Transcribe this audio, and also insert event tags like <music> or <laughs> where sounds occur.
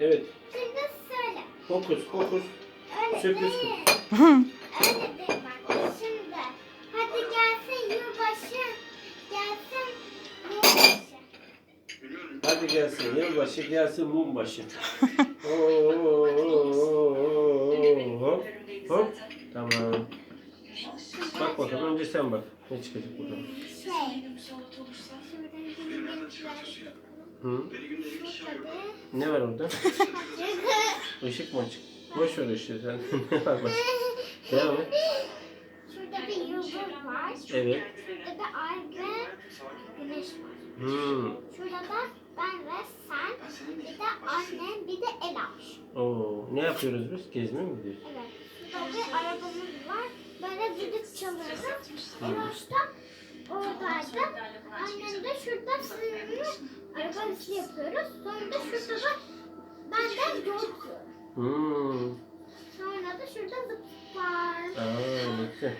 Evet. Şimdi söyle. Fokus fokus. Öyle Sürpriz değil. Öyle değil bak. Şimdi. Hadi gelsin yılbaşı. Gelsin yılbaşı. Hadi gelsin yılbaşı gelsin mumbaşı. <laughs> Oo, oo, oo, oo, Hop. Hop. Tamam. Bak bakalım önce sen bak. Ne çıkacak bakalım. Şey. Renkler. Hı? Burada Ne var orada? Işık mı açık? Boş ver ışığı sen. <laughs> ne var başka? Devam et. Şurada bir yıldız var. Evet. Şurada da ay ve güneş var. Hmm. Şurada da ben ve sen, bir de annem, bir de Ela. Oo, ne yapıyoruz biz? Gezmeye mi gidiyoruz? Evet. Şurada bir arabamız var. Böyle düdük çalıyoruz. Eloş da oradaydı. Annem de şurada sizinle araba işi yapıyoruz. Sonra da şurada da ben de yol tutuyorum. Hmm. Sonra da şurada zıp var. Aa, güzel.